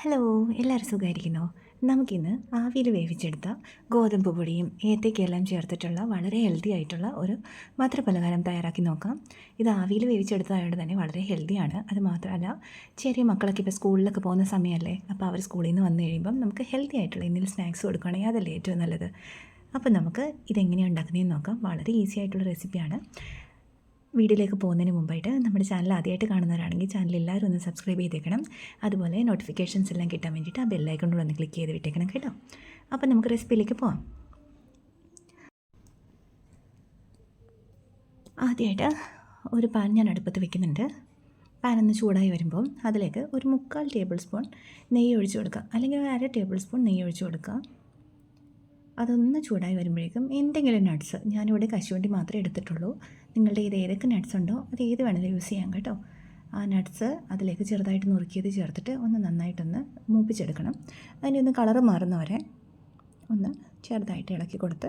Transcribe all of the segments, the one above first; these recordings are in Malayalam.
ഹലോ എല്ലാവരും സുഖമായിരിക്കുന്നോ? നമുക്കിന്ന് ആവിയിൽ വേവിച്ചെടുത്ത ഗോതമ്പ് പൊടിയും ഏത്തയ്ക്കെല്ലാം ചേർത്തിട്ടുള്ള വളരെ ഹെൽത്തി ആയിട്ടുള്ള ഒരു മധുരപലഹാരം തയ്യാറാക്കി നോക്കാം. ഇത് ആവിയിൽ വേവിച്ചെടുത്തതായതുകൊണ്ട് തന്നെ വളരെ ഹെൽത്തിയാണ് അത് മാത്രമല്ല ചെറിയ മക്കളൊക്കെ ഇപ്പോൾ സ്കൂളിലൊക്കെ പോകുന്ന സമയമല്ലേ അപ്പോൾ അവർ സ്കൂളിൽ നിന്ന് വന്നു കഴിയുമ്പം നമുക്ക് ഹെൽത്തി ആയിട്ടുള്ള എന്തെങ്കിലും സ്നാക്സ് കൊടുക്കുകയാണെങ്കിൽ അതല്ലേ ഏറ്റവും നല്ലത്. അപ്പോൾ നമുക്ക് ഇതെങ്ങനെയാണ് ഉണ്ടാക്കുന്നതെന്ന് നോക്കാം. വളരെ ഈസി ആയിട്ടുള്ള റെസിപ്പിയാണ് വീഡിയോയിലേക്ക് പോകുന്നതിന് മുമ്പായിട്ട് നമ്മുടെ ചാനൽ ആദ്യമായിട്ട് കാണുന്നവരാണെങ്കിൽ ചാനൽ എല്ലാവരും ഒന്ന് സബ്സ്ക്രൈബ് ചെയ്തേക്കണം. അതുപോലെ നോട്ടിഫിക്കേഷൻസ് എല്ലാം കിട്ടാൻ വേണ്ടിയിട്ട് ആ ബെല്ലൈക്കൺ കൂടെ ഒന്ന് ക്ലിക്ക് ചെയ്ത് വിട്ടേക്കണം കേട്ടോ. അപ്പോൾ നമുക്ക് റെസിപ്പിയിലേക്ക് പോവാം. ആദ്യമായിട്ട് ഒരു പാൻ ഞാൻ അടുപ്പത്ത് വെക്കുന്നുണ്ട്. പാൻ ഒന്ന് ചൂടായി വരുമ്പോൾ അതിലേക്ക് ഒരു മുക്കാൽ ടേബിൾ സ്പൂൺ നെയ്യ് ഒഴിച്ച് കൊടുക്കുക. അല്ലെങ്കിൽ അര ടേബിൾ സ്പൂൺ നെയ്യ് ഒഴിച്ച് കൊടുക്കുക. അതൊന്ന് ചൂടായി വരുമ്പോഴേക്കും എന്തെങ്കിലും നട്ട്സ് ഞാനിവിടെ കശുവണ്ടി മാത്രമേ എടുത്തിട്ടുള്ളൂ. നിങ്ങളുടെ ഇത് ഏതൊക്കെ നട്ട്സ് ഉണ്ടോ അത് ഏത് വേണമെങ്കിലും യൂസ് ചെയ്യാം കേട്ടോ. ആ നട്ട്സ് അതിലേക്ക് ചെറുതായിട്ട് നുറുക്കിയത് ചേർത്തിട്ട് ഒന്ന് നന്നായിട്ടൊന്ന് മൂപ്പിച്ചെടുക്കണം. അതിന്റെ ഒന്ന് കളറ് മാറുന്നവരെ ഒന്ന് ചെറുതായിട്ട് ഇളക്കി കൊടുത്ത്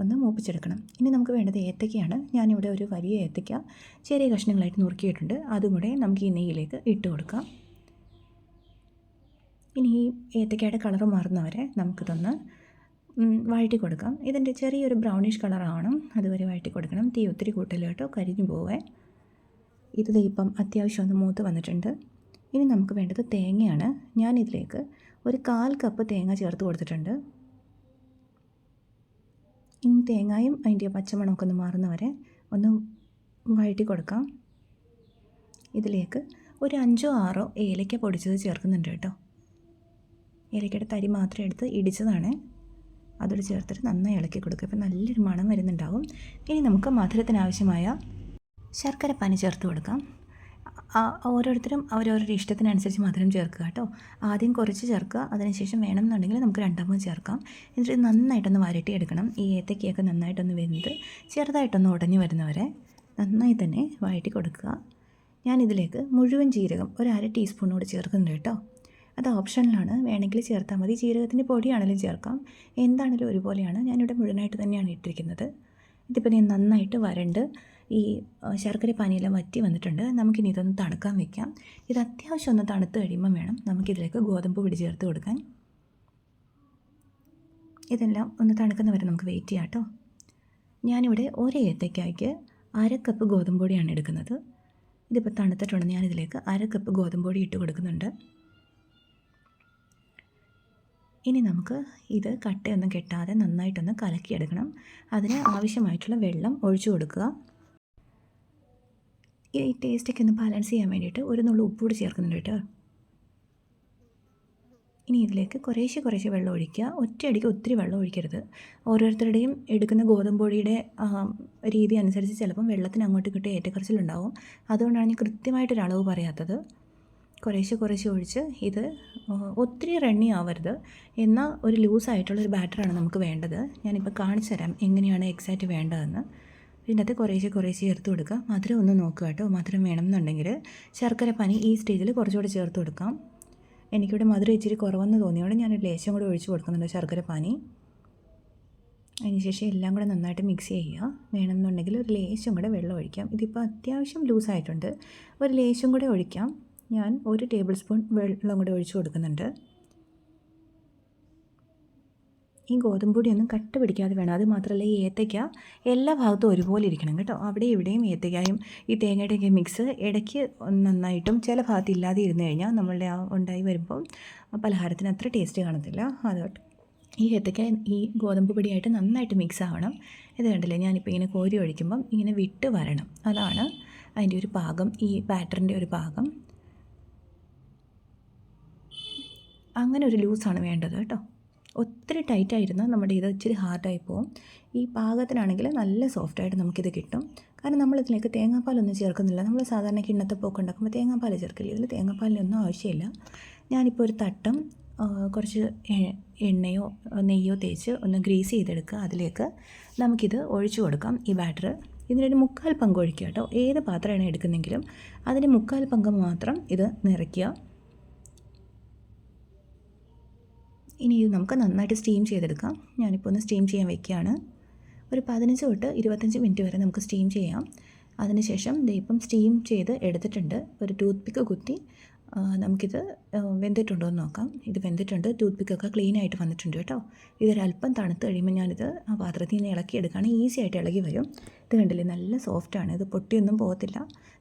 ഒന്ന് മൂപ്പിച്ചെടുക്കണം. ഇനി നമുക്ക് വേണ്ടത് ഏത്തക്കയാണ്. ഞാനിവിടെ ഒരു വലിയ ഏത്തക്ക ചെറിയ കഷ്ണങ്ങളായിട്ട് നുറുക്കിയിട്ടുണ്ട്. അതും കൂടെ നമുക്ക് ഈ നെയ്യിലേക്ക് ഇട്ട് കൊടുക്കാം. ഇനി ഈ ഏത്തക്കയുടെ കളറ് മാറുന്നവരെ നമുക്കിതൊന്ന് വഴറ്റി കൊടുക്കാം. ഇതിന്റെ ചെറിയൊരു ബ്രൗണിഷ് കളറാവണം അതുവരെ വഴറ്റി കൊടുക്കണം. തീ ഒത്തിരി കൂട്ടല്ലോ കേട്ടോ. കരിഞ്ഞു പോവേ. ഇത് ഇപ്പം അത്യാവശ്യം ഒന്ന് മൂത്ത് വന്നിട്ടുണ്ട്. ഇനി നമുക്ക് വേണ്ടത് തേങ്ങയാണ്. ഞാൻ ഇതിലേക്ക് ഒരു കാൽ കപ്പ് തേങ്ങ ചേർത്ത് കൊടുത്തിട്ടുണ്ട്. ഇനി തേങ്ങയും അതിന്റെ പച്ചമണമൊക്കെ ഒന്ന് മാറുന്നവരെ ഒന്ന് വഴറ്റി കൊടുക്കാം. ഇതിലേക്ക് ഒരു അഞ്ചോ ആറോ ഏലയ്ക്ക പൊടിച്ചത് ചേർക്കുന്നുണ്ട് കേട്ടോ. ഏലക്കയുടെ തരി മാത്രം എടുത്ത് ഇടിച്ചതാണ്. അതോട് ചേർത്തിട്ട് നന്നായി ഇളക്കി കൊടുക്കുക. അപ്പോൾ നല്ലൊരു മണം വരുന്നുണ്ടാവും. ഇനി നമുക്ക് മധുരത്തിനാവശ്യമായ ശർക്കര പാനി ചേർത്ത് കൊടുക്കാം. ഓരോരുത്തരും അവരവരുടെ ഇഷ്ടത്തിനനുസരിച്ച് മധുരം ചേർക്കുക കേട്ടോ. ആദ്യം കുറച്ച് ചേർക്കുക. അതിനുശേഷം വേണമെന്നുണ്ടെങ്കിൽ നമുക്ക് രണ്ടാമത് ചേർക്കാം. എന്നിട്ട് നന്നായിട്ടൊന്ന് വരട്ടിയെടുക്കണം ഈ ഏത്തക്കയൊക്കെ നന്നായിട്ടൊന്ന് വരുന്നത് ചെറുതായിട്ടൊന്ന് ഉടഞ്ഞു വരുന്നവരെ നന്നായി തന്നെ വഴറ്റി കൊടുക്കുക. ഞാനിതിലേക്ക് മുഴുവൻ ജീരകം ഒരു അര ടീസ്പൂണോട് ചേർക്കുന്നുണ്ട് കേട്ടോ. അത് ഓപ്ഷനിലാണ്. വേണമെങ്കിൽ ചേർത്താൽ മതി. ജീരകത്തിന്റെ പൊടിയാണെങ്കിലും ചേർക്കാം. എന്താണെങ്കിലും ഒരുപോലെയാണ്. ഞാനിവിടെ മുഴുവനായിട്ട് തന്നെയാണ് ഇട്ടിരിക്കുന്നത്. ഇതിപ്പോൾ ഞാൻ നന്നായിട്ട് വരണ്ട്. ഈ ശർക്കര പാനിയെല്ലാം വറ്റി വന്നിട്ടുണ്ട്. നമുക്കിനി ഇതൊന്ന് തണുക്കാൻ വെക്കാം. ഇത് അത്യാവശ്യം ഒന്ന് തണുത്ത് കഴിയുമ്പം വേണം നമുക്കിതിലേക്ക് ഗോതമ്പ് പൊടി ചേർത്ത് കൊടുക്കാൻ. ഇതെല്ലാം ഒന്ന് തണുക്കുന്നവരെ നമുക്ക് വെയിറ്റ് ചെയ്യാം കേട്ടോ. ഞാനിവിടെ ഒരു ഏത്തയ്ക്കായ്ക്ക് അര കപ്പ് ഗോതമ്പ് പൊടിയാണ് എടുക്കുന്നത്. ഇതിപ്പോൾ തണുത്തിട്ടുണ്ട്. ഞാനിതിലേക്ക് അര കപ്പ് ഗോതമ്പ് പൊടി ഇട്ട് കൊടുക്കുന്നുണ്ട്. ഇനി നമുക്ക് ഇത് കട്ടയൊന്നും കെട്ടാതെ നന്നായിട്ടൊന്ന് കലക്കിയെടുക്കണം. അതിന് ആവശ്യമായിട്ടുള്ള വെള്ളം ഒഴിച്ചു കൊടുക്കുക. ഈ ടേസ്റ്റൊക്കെ ഒന്ന് ബാലൻസ് ചെയ്യാൻ വേണ്ടിയിട്ട് ഒരു നുള്ളു ഉപ്പൂടി ചേർക്കുന്നുണ്ട് കേട്ടോ. ഇനി ഇതിലേക്ക് കുറേശ്ശെ കുറേശ്ശെ വെള്ളം ഒഴിക്കുക. ഒറ്റയടിക്ക് ഒത്തിരി വെള്ളം ഒഴിക്കരുത്. ഓരോരുത്തരുടെയും എടുക്കുന്ന ഗോതമ്പൊടിയുടെ രീതി അനുസരിച്ച് ചിലപ്പം വെള്ളത്തിന് അങ്ങോട്ട് കിട്ടിയ ഏറ്റക്കുറച്ചിലുണ്ടാവും. അതുകൊണ്ടാണ് ഞാൻ കൃത്യമായിട്ടൊരളവ് പറയാത്തത്. കുറേശ്ശെ കുറേശ്ശെ ഒഴിച്ച് ഇത് ഒത്തിരി റണ്ണി ആവരുത്. എന്നാൽ ഒരു ലൂസായിട്ടുള്ള ഒരു ബാറ്ററാണ് നമുക്ക് വേണ്ടത്. ഞാനിപ്പോൾ കാണിച്ചു തരാം എങ്ങനെയാണ് എക്സാക്റ്റ് വേണ്ടതെന്ന്. ഇതിനകത്ത് കുറേശ്ശെ കുറേശ്ശെ ചേർത്ത് കൊടുക്കുക മധുരം ഒന്ന് നോക്കുക കേട്ടോ. മധുരം വേണമെന്നുണ്ടെങ്കിൽ ശർക്കര പനി ഈ സ്റ്റേജിൽ കുറച്ചുകൂടെ ചേർത്ത് കൊടുക്കാം. എനിക്കിവിടെ മധുരം ഇച്ചിരി കുറവെന്ന് തോന്നിയോണ്ട് ഞാൻ ലേശം കൂടെ ഒഴിച്ച് കൊടുക്കുന്നുണ്ട് ശർക്കര പാനി. അതിനുശേഷം എല്ലാം കൂടെ നന്നായിട്ട് മിക്സ് ചെയ്യുക. വേണമെന്നുണ്ടെങ്കിൽ ഒരു ലേശം കൂടെ വെള്ളം ഒഴിക്കാം. ഇതിപ്പോൾ അത്യാവശ്യം ലൂസായിട്ടുണ്ട് ഒരു ലേശം കൂടെ ഒഴിക്കാം. ഞാൻ ഒരു ടേബിൾ സ്പൂൺ വെള്ളം കൂടി ഒഴിച്ച് കൊടുക്കുന്നുണ്ട്. ഈ ഗോതമ്പ് പൊടിയൊന്നും കട്ട പിടിക്കാതെ വേണം. അത് മാത്രമല്ല ഈ ഏത്തയ്ക്ക എല്ലാ ഭാഗത്തും ഒരുപോലെ ഇരിക്കണം കേട്ടോ. അവിടെ ഇവിടെയും ഏത്തയ്ക്കായും ഈ തേങ്ങയുടെയൊക്കെ മിക്സ് ഇടയ്ക്ക് നന്നായിട്ടും ചില ഭാഗത്ത് ഇല്ലാതെ ഇരുന്ന് കഴിഞ്ഞാൽ നമ്മളുടെ ആ ഉണ്ടായി വരുമ്പോൾ പലഹാരത്തിന് അത്ര ടേസ്റ്റ് കാണത്തില്ല. അതുകൊണ്ട് ഈ ഏത്തയ്ക്ക ഈ ഗോതമ്പ് പൊടിയായിട്ട് നന്നായിട്ട് മിക്സ് ആവണം. ഇത് കണ്ടില്ലേ? ഞാനിപ്പോൾ ഇങ്ങനെ കോരി ഒഴിക്കുമ്പം ഇങ്ങനെ വിട്ട് വരണം. അതാണ് അതിന്റെ ഒരു പാകം ഈ ബാറ്ററിന്റെ ഒരു പാകം. അങ്ങനെ ഒരു ലൂസാണ് വേണ്ടത് കേട്ടോ. ഒത്തിരി ടൈറ്റായിരുന്നാൽ നമ്മുടെ ഇത് ഇച്ചിരി ഹാർഡായി പോകും ഈ പാകത്തിനാണെങ്കിൽ നല്ല സോഫ്റ്റായിട്ട് നമുക്കിത് കിട്ടും. കാരണം നമ്മൾ നമ്മളിതിലേക്ക് തേങ്ങാപ്പാലൊന്നും ചേർക്കുന്നില്ല. നമ്മൾ സാധാരണ കിണ്ണത്തപ്പൊക്കെ ഉണ്ടാക്കുമ്പോൾ തേങ്ങാപ്പാൽ ചേർക്കില്ല? ഇതിൽ തേങ്ങാപ്പാലിനൊന്നും ആവശ്യമില്ല. ഞാനിപ്പോൾ ഒരു തട്ടം കുറച്ച് എണ്ണയോ നെയ്യോ തേച്ച് ഒന്ന് ഗ്രീസ് ചെയ്തെടുക്കുക. അതിലേക്ക് നമുക്കിത് ഒഴിച്ചു കൊടുക്കാം. ഈ ബാറ്റർ ഇതിനൊരു മുക്കാൽ പങ്ക് ഒഴിക്കുക കേട്ടോ. ഏത് പാത്രമാണ് എടുക്കുന്നെങ്കിലും അതിന് മുക്കാൽ പങ്ക് മാത്രം ഇത് നിറയ്ക്കുക. ഇനി ഇത് നമുക്ക് നന്നായിട്ട് സ്റ്റീം ചെയ്തെടുക്കാം. ഞാനിപ്പോൾ ഒന്ന് സ്റ്റീം ചെയ്യാൻ വയ്ക്കുകയാണ് ഒരു പതിനഞ്ച് തൊട്ട് ഇരുപത്തഞ്ച് മിനിറ്റ് വരെ നമുക്ക് സ്റ്റീം ചെയ്യാം. അതിനുശേഷം ഇപ്പം സ്റ്റീം ചെയ്ത് എടുത്തിട്ടുണ്ട്. ഒരു ടൂത്ത് പിക്ക് കുത്തി നമുക്കിത് വെന്തിട്ടുണ്ടോ എന്ന് നോക്കാം. ഇത് വെന്തിട്ടുണ്ട്. ടൂത്ത് പിക്കൊക്കെ ക്ലീൻ ആയിട്ട് വന്നിട്ടുണ്ട് കേട്ടോ. ഇതൊരല്പം തണുത്ത് കഴിയുമ്പോൾ ഞാനിത് ആ പാത്രത്തിൽ നിന്ന് ഇളക്കിയെടുക്കുകയാണ് ഈസി ആയിട്ട് ഇളകി വരും. ഇത് കണ്ടില്ലേ നല്ല സോഫ്റ്റാണ് ഇത് പൊട്ടിയൊന്നും പോകത്തില്ല.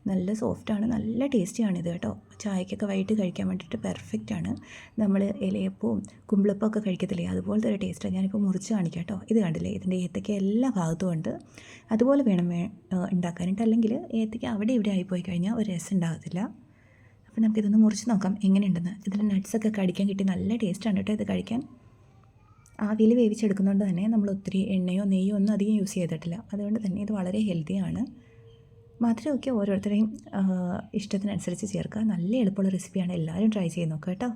നല്ല സോഫ്റ്റാണ് നല്ല ടേസ്റ്റിയാണ് ഇത് കേട്ടോ. ചായക്കൊക്കെ വൈകിട്ട് കഴിക്കാൻ വേണ്ടിയിട്ട് പെർഫെക്റ്റ് ആണ്. നമ്മൾ ഇലയപ്പവും കുമ്പിളപ്പവും ഒക്കെ കഴിക്കത്തില്ലേ? അതുപോലത്തെ ഒരു ടേസ്റ്റാണ് ഞാനിപ്പോൾ മുറിച്ച് കാണിക്കാം കേട്ടോ. ഇത് കണ്ടില്ലേ ഇതിന്റെ ഏത്തയ്ക്ക എല്ലാ ഭാഗത്തും ഉണ്ട്. അതുപോലെ വേണം ഉണ്ടാക്കാനായിട്ട്. അല്ലെങ്കിൽ ഏത്തയ്ക്ക അവിടെ ഇവിടെ ആയിപ്പോയി കഴിഞ്ഞാൽ ഒരു രസം ഉണ്ടാകത്തില്ല. അപ്പോൾ നമുക്കിതൊന്ന് മുറിച്ച് നോക്കാം. എങ്ങനെയുണ്ടെന്ന്. ഇതിൽ നട്ട്സൊക്കെ കടിക്കാൻ കിട്ടി നല്ല ടേസ്റ്റാണ് കേട്ടോ ഇത് കഴിക്കാൻ. ആവിയിൽ വേവിച്ചെടുക്കുന്നതുകൊണ്ട് തന്നെ നമ്മൾ ഒത്തിരി എണ്ണയോ നെയ്യോ ഒന്നും അധികം യൂസ് ചെയ്തിട്ടില്ല. അതുകൊണ്ട് തന്നെ ഇത് വളരെ ഹെൽത്തിയാണ് മധുരമൊക്കെ ഓരോരുത്തരെയും ഇഷ്ടത്തിനനുസരിച്ച് ചേർക്കുക. നല്ല എളുപ്പമുള്ള റെസിപ്പിയാണ് എല്ലാവരും ട്രൈ ചെയ്ത് നോക്കുക കേട്ടോ.